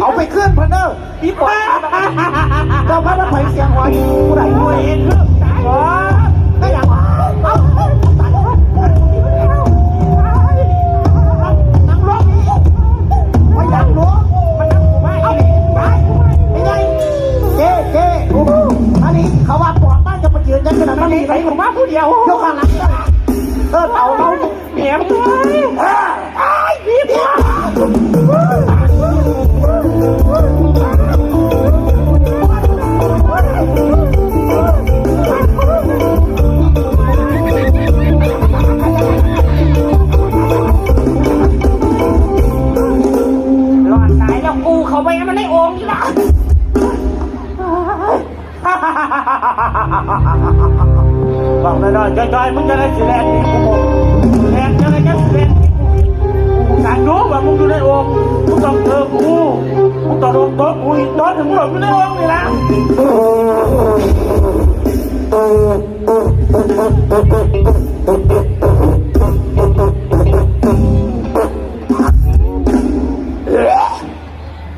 เอาไปเคลื่อนพันเนอร์พี่ปอยเจ้าพระนักไผ่เสียงหอยผู้ใดปด้ววยยเองคือตายอ๋อไม่อยากว่าเอานั่งร้องไม่อยากร้องมันนั่งไม่เอาไปไม่ไงเจ๊เจ๊อันนี้เขาว่าปอดบ้านจะไปยืนยันขนาดมันนี้มีใครผมมาผู้เดียวยกข้างหลังเออเอาเราแหมเลยไอ้พี่ หนึ่งมึงหลบอยู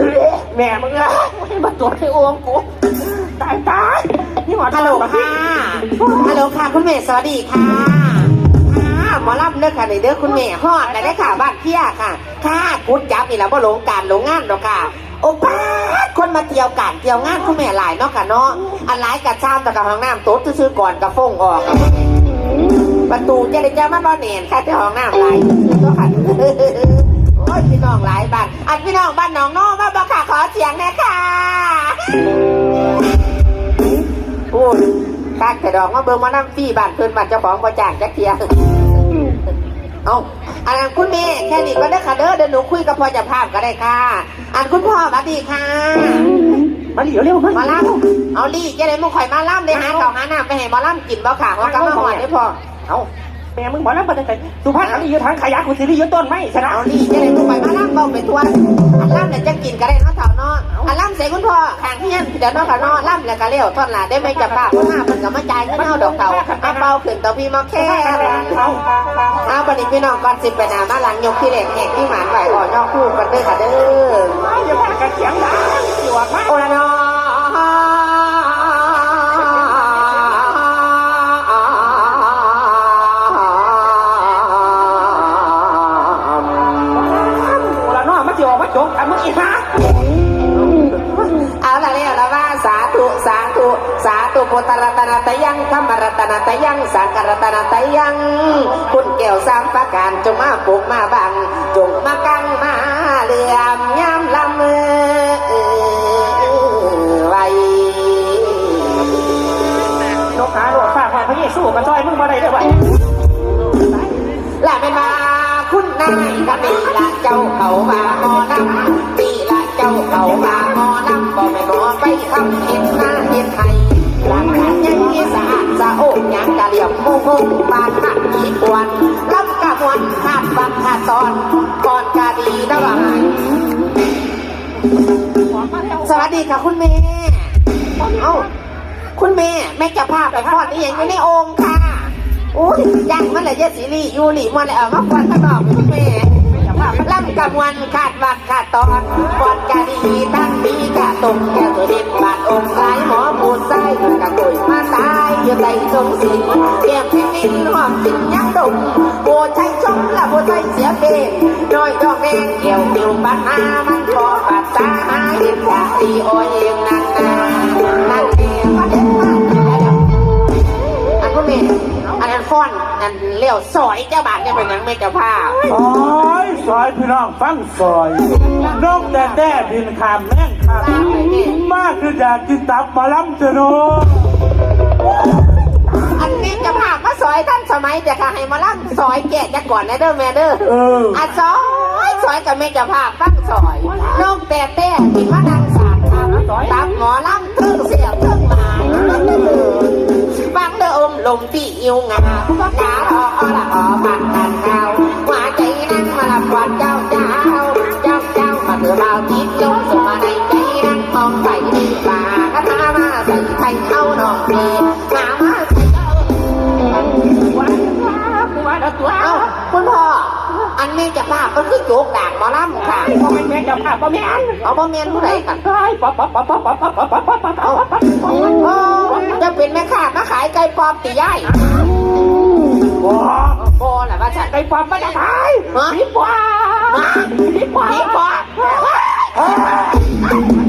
่ในโอ่งนี่ละแม่มึงอะมาตัวในโอ่งกูตายตายนี่หมอฮัลโหลค่ะฮัลโหลค่ะ คุณแม่สวัสดีค่ะค่ะหมอลำเด้อค่ะในเด้อคุณแม่ฮอดได้ค่ะบ้านเพียค่ะ ค่ะกุดจับนี่แหละว่หลงการหลงงานดอกค่ะ โอ้ป้า มาเที่ยวการเที่ยวงานคุณแม่หลายเนาะค่ะเนาะอันหลายกับชามแต่กับห้องน้ำโต๊ะซื้อๆก่อนกับฟงออก ประตูจะได้จะมาบ้านเนนค่ะเจ้าห้องน้ำหลายซื้อๆก็ค่ะโอ้ยพี่น้องหลายบ้านอันพี่น้องบ้านหนองน้องมาบอกค่ะขอเสียงนะค่ะโอ้ยตากแต่ดอกมาเบิ่งมาน้ำฟรีบ้านเพิ่นบ้านเจ้าของบ่จ้างจักเทีย เอาอันนั้นคุณแม่แค่นี้ก็ได้ค่ะเด้อเดี๋ยวหนูคุยกับพ่อเจะภาพก็ได้ค่ะ อันคุณพ่อสวัสดีค่ะ มาดิเร็วๆมาล่ำเอาลี่จะได้มึงข่อยมาล่ำได้หาข้าวหาน้ำไปให้หมาล่ำกินบ่ค่ะว่ากำมาหอดได้อพ่อเอา แม่มึงบอกแล้วมันจะสุภาพอันนี้อยู่ทางขยะกูสิริอยู่ต้นไม้ชนะเอาลี่จะได้มึงข่อยมาล่ำบ่ไปทั่วอันล่ำเนี่ยจะกินก็ได้เนาะเถ่าเนาะอันล่ำใส่คุณพ่อข้างเฮียนเดี๋ยวเนาะค่ะเนาะล่ำแล้วก็เลี้ยวทอดหลาได้ไหมจับป้าเพราะหน้าเพิ่นก็มาจ่ายเงินเฮาดอกเต่าเอาเบาขึ้นต่อพี่มาแค่เอาเอาบัดนี้พี่น้องก่อนสิไปหนามาหลังยกที่เหล็กแหกที่หมานไหวอ่อนยอกคู่กันเด้อค่ะเด้ออย่าพากันเสียงดังอยู่ออกมาโอละนอ ละน้อมาสิออกมาจงกันมึงอีกฮะเอาละเรียกแล้วว่าสาธุสาธุสาธุพุทธรัตนาตยังธรรมรัตนาตยังสังฆรัตนาตยัง คุณแก้วสามประการจงมาปลุกมาบังจงมากังมาเหลื่อมย้ำลำมือไว้นกขาโดดฝากมาพระเยซูมาซอยมึงมาได้ด้วยวะและเป็นมาคุณ นายกับปีละเจ้าเขามาหอนำปีละเจ้าเขามาหอนำบอกไม่บอไปคำเห็นหน้าเห็นไทยหลังนั้นยังมีสะอาดสะโอกยังกะเหลี่ยมโมงงบานหักอีกวนลำกะมวนขาดฟังขาดตอนก่อนกะดีระหว่างสวัสดีค่ะคุณแม่เอ้าคุณแม่แม่จะพาไปทอดนี่ยังอยู่ในองค์ค่ะ อู้ยยังมันเลยเยสีรียูรีมันเลยเอามาควันข้างนอกคุณแม่ล่ำกับวันขาดวักขาดตอนกอนกะดีตั้งปีกะตรงแก้วตัวเด็ดบาดองค์หลายหมอปูดไส้กะกุยมาตายอยู่ใส่ทรงสินเก็บที่มินหอมสินยังดมโบใช้ชมละโบใช้เสียเปนน้อยดอกแดงเกี่ยวเกี่ยวปัญหามันพอปัดตาหาเห็นกะดีโอเองนั่นนานั่นเองมาเด็ดมาอันคุณแม่อัน นั้นฟ้อนอันเลี้ยวซอยเจ้าบ้านเนี่ยเป็นหยังไม่เจ้าภาพซอยซอยพี่น้องฟังซอย นกแต่แต่บินขามแม่งขามมากคืออยากกินตับมาล้ำจะโนอันนี้จะพามาซอยท่านสมัยจะค่ะให้มาลั่งซอยแกะจะก่อนนะเด้อแม่เด้อเอออะซอยซอยกับแม่จะพาฟังซอยน้องแต่แต่ที่มานั่งสามคำตับหมอลำทึ่งเสียงทึ่งหมาฟังเด้อ ลมปีอิวงาหนาวอละออบันกันเก้า โจกด่างหมอลำค่ะพ่อแม่แม่เจ้าภาพพ่อแม่นเอาบ่แม่นผู้ใดกันไอ้ป๊อปป๊อปป๊อปป๊อปป๊อปป๊อปป๊อปป๊อปป๊อปป๊อปป๊อปโอ้จะเป็นแม่ค้ามาขายไก่ปลอมตีย่ายว้าโอ้แหละว่าฉันไอ้ป๊อปมาจากไหนฮะพี่ป๊อปพี่ป๊อปผีปอ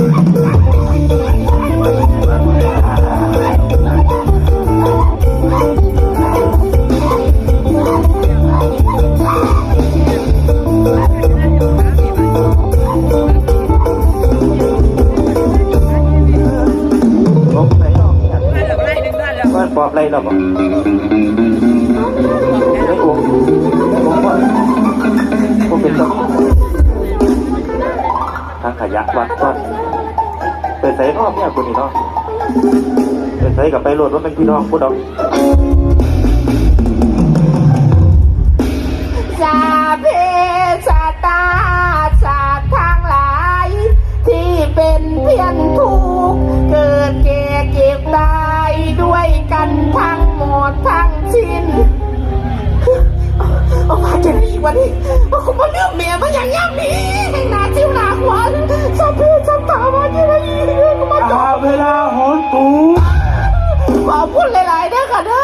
บ อบไล่เราบอกไม่โอ้ผมว่าผมเป็นต้องทางขยะวัดก่อนไปใส่รอบเนี่ยคุณนี่เนาะเปิดใส่กับไปโหลดว่าเป็นพี่น้องพูดดอก ดทั้งสิ้นเอามาจะดีกว่านี้เอาคุณมาเลือกเมียมาอย่างย่ำนี้แห่งนาจิ้วหนาหวันสาเพสาตามาที่ไหนก็มาจบอาเวลาหอนตูขอพูดหลายๆเด้อค่ะเด้ออ่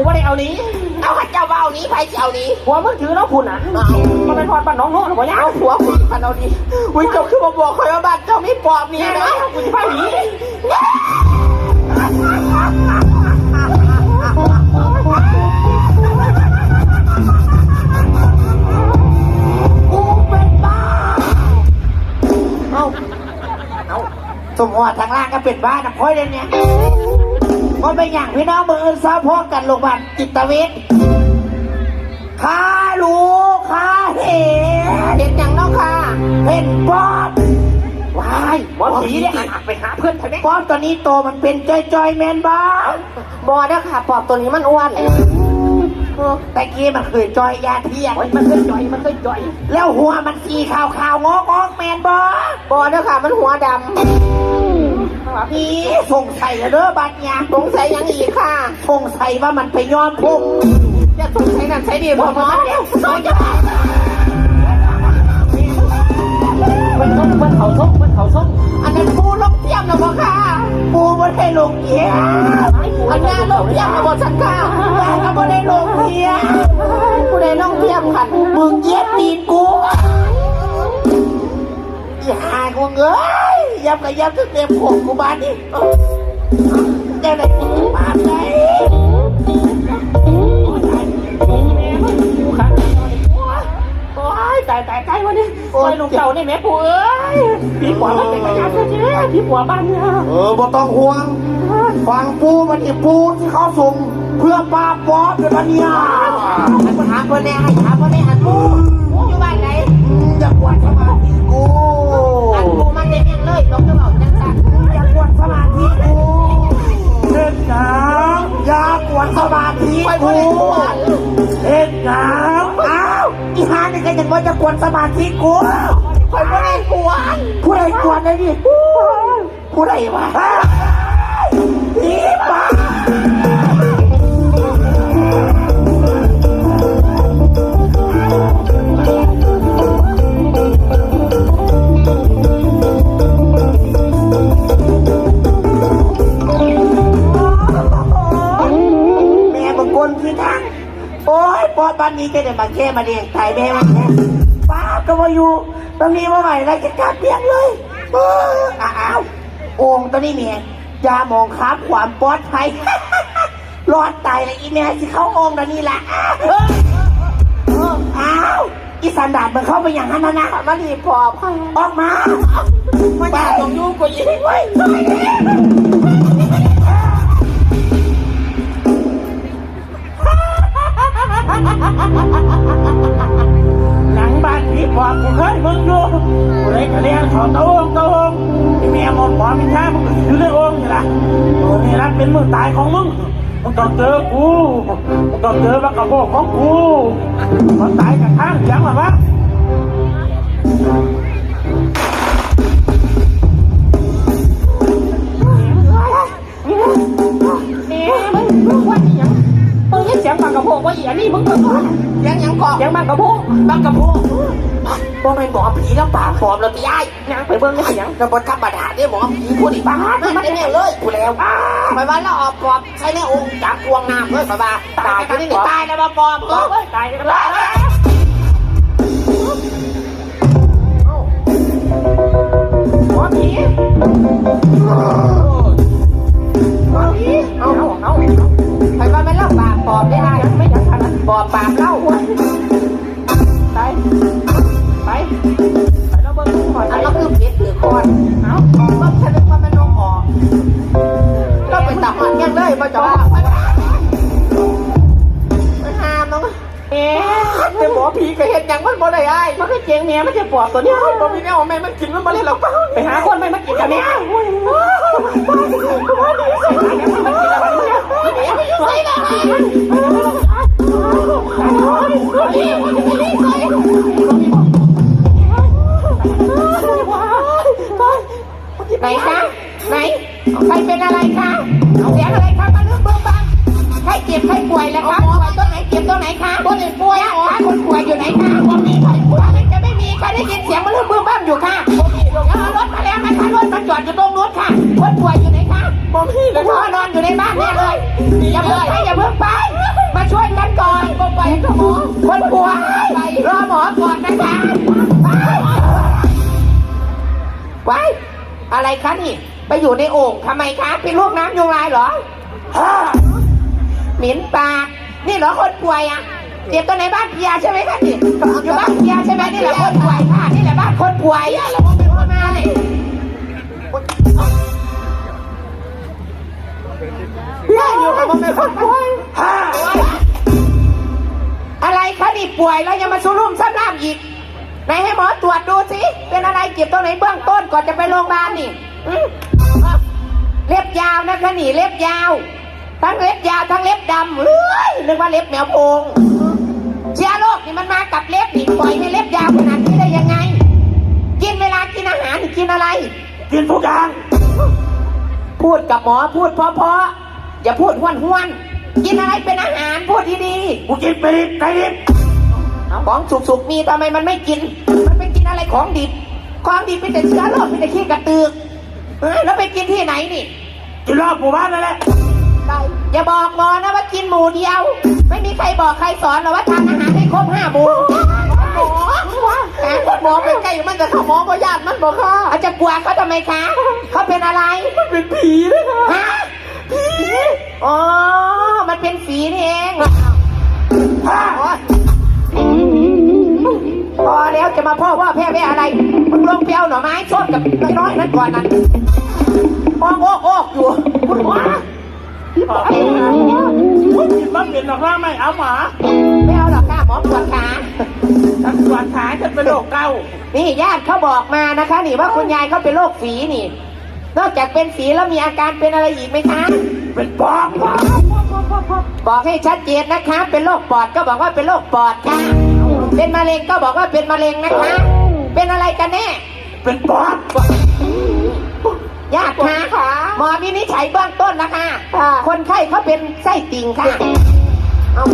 กไปเหรอกูไม่ได้เอานี้เอาขัดเจ้าเบาหนีไปเจ้าหนีหัวมึงถือแล้วคุณอะมันเป็นพอดบ้านน้องโน้หรือเปล่ายังเอาหัวคุณพันเอาดีวิเจ้าคือมาบอกคอยว่าบ้านเจ้าไม่ปลอบนี่นี่นะนะกูจะไปหนีกูเป็นบ้าเอาเอาสมหัวทางล่างก็เป็นบ้านะพ่อยเลยเนี่ย ก็เป็นอย่างพี่น้องมืออื่นซ้าพ่อกันโรงพยาบาลจิตเวชข้ารู้ข้าเห็นเห็นอย่างน้องค่ะเห็นป๊อบว้ายหมอผีเนี่ยหักไปหาเพื่อนใช่ไหมป๊อบตัวนี้โตมันเป็นจอยจอยๆแมนบ้าบอนะค่ะปอบตัวนี้มันอ้วนเออแต่กี้มันเคยจอยยาเทียงโอ้ยมันเคยจ่อยมันเคยจ่อย แล้วหัวมันสีขาวขาวๆงอกงอกแมนบอบอเด้อค่ะมันหัวดำ นี่สงสัยแล้วเด้อบัดเนี่ยสงสัยยังอีกค่ะสงสัยว่ามันไปย้อมผมจะสงสัยนั่นใช่ดีบ่หมอเนี่ยสงสัยมันส้มมันเขาส้มมันเขาส้มอันนั้นปูลงเทียมนะบ่ค่ะปูไม่ได้ลงเทียมอันนี้ลงเทียมนะบ่ฉันค่ะแต่ก็ไม่ได้ลงเทียมกูได้ลงเทียมค่ะมึงเย็บตีนกูอย่าหากูเอ้ย ยับกับยับจนเต็มผมกูบ้านนี่เจ้าไหนกูจะปาดไหนกูขันโอ้ยตายตายตายวันนี้โอ้ยลูกเต่านี่แม่ปู่เอ้ยพี่ปัวมันเป็นกระยาเจ๊พี่ปัวบ้านเนี่ยเออบ่ต้องห่วงฟังปูมันอีปูที่เขาส่งเพื่อปราบปอบเดี๋ยวนี้ให้ปัญหาเพื่อนแน่ให้ถามเพื่อนแน่หันปู ยังเลยลงจะบอกจังสันอย่ากวนสมาธิกูเฮ็ดหยังอย่ากวนสมาธิกูเฮ็ดหยังอ้าวอีหานี่ก็ยังว่าจะกวนสมาธิกูคอยไม่ได้กวนผู้ใดกวนเลยดิผู้ใดวะผีบ้า จะได้มาแค่มาเลี้ยงตายแม่มันแค่ป้าก็มาอยู่ตรงนี้มาใหม่แล้วจะกลับเลี้ยงเลยเอออ้าวโอ่งตัวนี้เมียยามองค้ามความปลอดภัยรอดตายเลยอีแม่สิเข้าองค์เดี๋ยวนี้แหละเออเอออ้าวอีสันดาดมันเข้าไปอย่างนั้นนะนะมาดีปอบออกมามาจากตรงยูกูยิงไว้ หลังบ้านผีปอบกูเคยมึงดูกูเลยกระเลียงเขอตะองตะองไอ้เมียหมดปอบมีท่ามึงถือเรื่ององค์นี่ล่ะเออนี่ละเป็นมือตายของมึงมึงต้องเจอกูมึงต้องเจอบักกระโปงของกูมันตายกับข้างเสียงหรอวะ เสียงบังกระโพกบังกระพูบ่เป็นหมอผีแล้วปากปอบเราตีไอ้ยังไปเบิ่งได้เสียงกระบวนธรรมดาเนี่ยหมอผีพูดอีกบ้าไม่ได้เนี่ยเลยกูแล้วไปว่าเราออกปอบใช้ในองค์จับพวงน้ำเลยไปว่าตายกันนี่ตายแล้วมาปอบเอ้ยตายกันแล้วหมอผีหมอผีเอาเอาเอาไปว่าไม่เล่าปากปอบได้ไม่ได้ได้ไม่ยังขนาดนั้นปอบปา หมอผีก็เห็นอย่างมันบ่ได้ไอ้มันคือเจียงเมียมันจะปวดตัวเนี้ยหมอผีเนี่ยแม่มันกินมันบ่ได้หรอกเปล่าไปหาคนไม่มากินกันเนี่ยไหน คะว่ามีใครป่วยจะไม่มีใครได้ยินเสียงมาเรื่องเบื้องบ้างอยู่ค่ะรถมาแล้วนะคะรถมาจอดอยู่ตรงนู้นค่ะคนป่วยอยู่ไหนคะหมอผีเลยพ่อนอนอยู่ในบ้านแน่เลยอย่าเพิ่งไปอย่าเพิ่งไป มาช่วยกันก่อนไปกับหมอคนป่วยรอหมอก่อนนะคะไว้อะไรคะนี่ไปอยู่ในโอ่งทำไมคะเป็นลูกน้ำยุงลายเหรอฮ่าเหม็นปากนี่เหรอคนป่วยอะ เจ็บตัวไหนบ้านเพียใช่ไหมคะนี่อยู่บ้านเพียใช่ไหมนี่แหละคนป่วยค่ะนี่แหละบ้านคนป่วยเป็นคนมาเลยเพื่อนอยู่กับมันเป็นคนป่วยอะไรคะนี่ป่วยแล้วยังมาสู้รุ่มซ้ำน้ำอีกไหนให้หมอตรวจดูสิเป็นอะไรเจ็บตรงไหนเบื้องต้นก่อนจะไปโรงพยาบาลนี่เล็บยาวนะคะนี่เล็บยาว ทั้งเล็บยาวทั้งเล็บดำเฮ้ยนึกว่าเล็บแมวโพง เชื้อโรคนี่มันมากับเล็บผิดปล่อยให้เล็บยาวขนาดนี้ได้ยังไง กินเวลากินอาหารนี่กินอะไร กินทุกอย่าง พูดกับหมอพูดเพราะๆอย่าพูดห้วนห้วนๆกินอะไรเป็นอาหารพูดดีๆกูกินปีกไก่ดิบของสุกๆมีทำไมมันไม่กิน มันไปกินอะไรของดิบของดิบเป็นแต่เชื้อโรคเป็นแต่ขี้กระตือกเอ้ยแล้วไปกินที่ไหนนี่ กินรอบหมู่บ้านนั่นแหละ อย่าบอกหมอนะว่ากินหมูเดียว ไม่มีใครบอกใครสอนหรอกว่าทานอาหารให้ครบห้าหมู่หมอแต่หมอเป็นไก่มันจะเข้าหมอพยาธิมันบอกค่ะอาจจะกลัวเขาทำไมคะเขาเป็นอะไรมันเป็นผีเลยค่ะฮะผีอ๋อมันเป็นสีนี่เองฮ่าพอแล้วจะมาพ่อว่าแพ้แพ้อะไรมึงลงเปียวหน่อไม้ชนกับน้อยๆนั้นก่อนนั้นมองโอ้โอ้อยู่คุณหมอมึ งกินบ้างเป็นหรอกว่าไม่เอาหมาไม่เอาหรอกค่ะหมอปวดขาตัดส่วนขาจะเป็นโรคเก่านี่ญาติเขาบอกมานะคะ นี่ว่าคุณยายเขาเป็นโรคฝีนี่ นอกจากเป็นฝีแล้วมีอาการเป็นอะไรอีกไหมคะ เป็นปอบบอกให้ชัดเจนนะคะ เป็นโรคปอดก็บอกว่าเป็นโรคปอดค่ะ เป็นมะเร็งก็บอกว่าเป็นมะเร็งนะคะ เป็นอะไรกันแน่ เป็นปอบญาติคะหมอวินิจฉัยเบื้องต้นนะคะ คนไข้เขาเป็นไส้ติ่งค่ะ เอา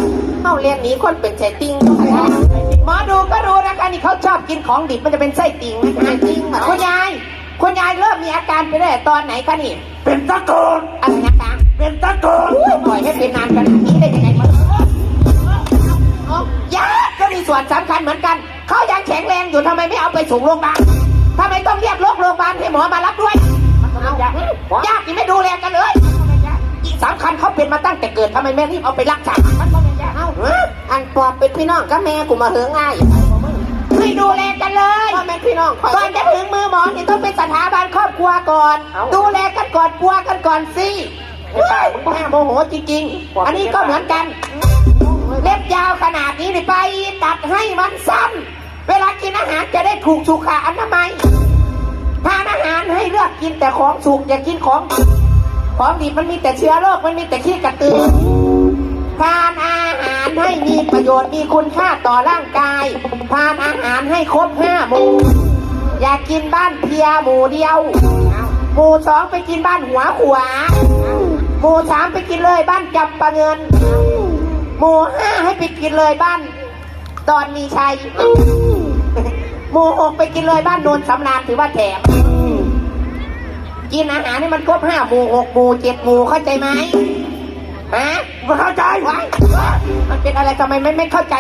เอาเรียนหนีคนเป็นไส้ติ่งหมอดูก็รู้นะคะนี่เขาชอบกินของดิบมันจะเป็นไส้ติ่งนะคะจริงคุณยายคุณยายเริ่มมีอาการไปได้ตอนไหนคะนี่ เป็นตะโกนอะไรนะคะเป็นตะโกนอุ้ยปล่อยให้เป็นนานขนาดนี้ได้ยังไงมาเอาญาติก็มีส่วนสำคัญเหมือนกันเขายังแข็งแรงอยู่ทำไมไม่เอาไปส่งโรงพยาบาลทำไมต้องเรียกรถโรงพยาบาลให้หมอมารับด้วยเอาญาตินี่ไม่ดูแลกันเลยอี สำคัญเขาเป็นมาตั้งแต่เกิดทำไมแม่รีบเอาไปรักษามันก็ไม่ยากเอ้าฮะอันปอบเป็นพี่น้องกับแม่กูมาเหือง่ายไม่ดูแลกันเลยพ่อแม่พี่น้องคอยก่อนจะถึงมือหมอนี่ต้องเป็นสถาบันครอบครัวก่อน ดูแลกันก่อนปัวกันก่อนสิใช่มึงแม่โมโหจริงๆ อันนี้ก็เหมือนกัน เล็บยาวขนาดนี้นี่ไปตัดให้มันสั้น เวลากินอาหารจะได้ถูกสุขอนามัยทานอาหารให้เลือกกินแต่ของสุกอย่ากินของดิบ ของดิบมันมีแต่เชื้อโรคมันมีแต่ขี้กระตือทานอาหารให้มีประโยชน์มีคุณค่าต่อร่างกายทานอาหารให้ครบห้าหมู่อย่ากินบ้านเพียหมู่เดียวหมู่สองไปกินบ้านหัวขวาหมู่สามไปกินเลยบ้านจำปะเงินหมู่ห้าให้ไปกินเลยบ้านดอนมีชัยหมู่หกไปกินเลยบ้านโนนสำราญถือว่าแถม กินอาหารนี่มันครบห้าหมู่หกหมู่เจ็ดหมู่เข้าใจไหมฮะมาเข้าใจว้ายมันเป็นอะไรทำไมไม่ไม่เข้าใจ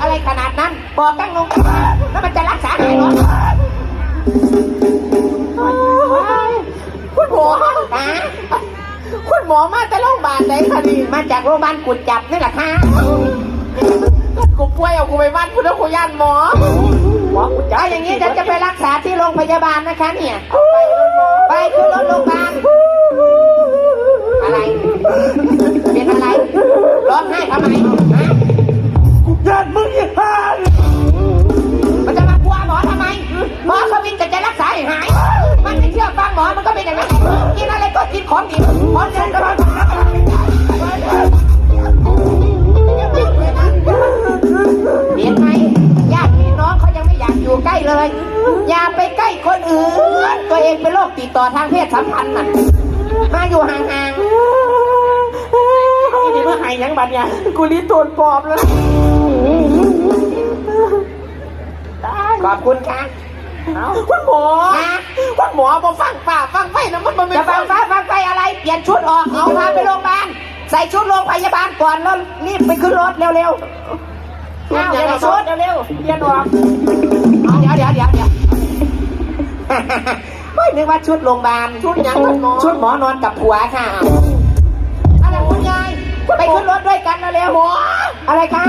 อะไรขนาดนั้น บอกตั้งลงแล้วมันจะรักษาหายเหรอคุณหมอฮะคุณหมอมาแต่โรงพยาบาลไหนคะนี่มาจากโรงพยาบาลกุดจับนี่แหละค่ะกูป่วยเอากูไปบ้านคุณแล้วกูย่านหมอหมอกูเอาอย่างนี้เดี๋ยวจะไปรักษาที่โรงพยาบาลนะคะเนี่ยไป ขึ้นรถโรงพยาบาลอะไร เป็นอะไร ร้องไห้ทำไมฮะกูญาติมึงอีกห่ามันจะมากลัวหมอทำไม หมอเขาวินจะจะรักษาให้หาย มันไม่เชื่อฟังหมอ มันก็เป็นอย่างนั้นกินอะไรก็กินของดิบหมอเดินก็มาเติดต่อทางเพศสัมพันธ์น่ะมาอยู่ห่างนี่เมื่อหายยังบัดเนี่ยกูลิ้นโดนปอบแล้วๆขอบคุณค่ะคุณหมอฮะคุณหมอมาฟังป่าฟังไฟนะมันมันไม่จะฟังฟ้าฟังไฟอะไร เปลี่ยนชุดออกเอาพาไปโรงพยาบาลใส่ชุดโรงพยาบาลก่อนแล้วรีบไปขึ้นรถเร็วๆเอาเดี๋ยวชุดเร็วๆเปลี่ยนออกเอาเดี๋ยวเดี๋ยวเดี๋ยวเดี๋ยว เรียกว่าชุดโรงพยาบาลชุดยังชุดหมอ ชุดหมอนอนกับผัวค่ะ อะไรคุณยายไปขึ้นรถด้วยกันเร็วหมออะไรคะ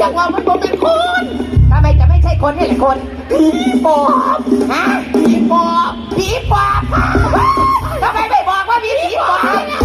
จังหวะมันผมเป็นคนทำไมจะไม่ใช่คนนี่แหละคนผีปอบฮะผีปอบผีปอบค่ะทำไมไม่บอกว่ามีผีปอบได้แน่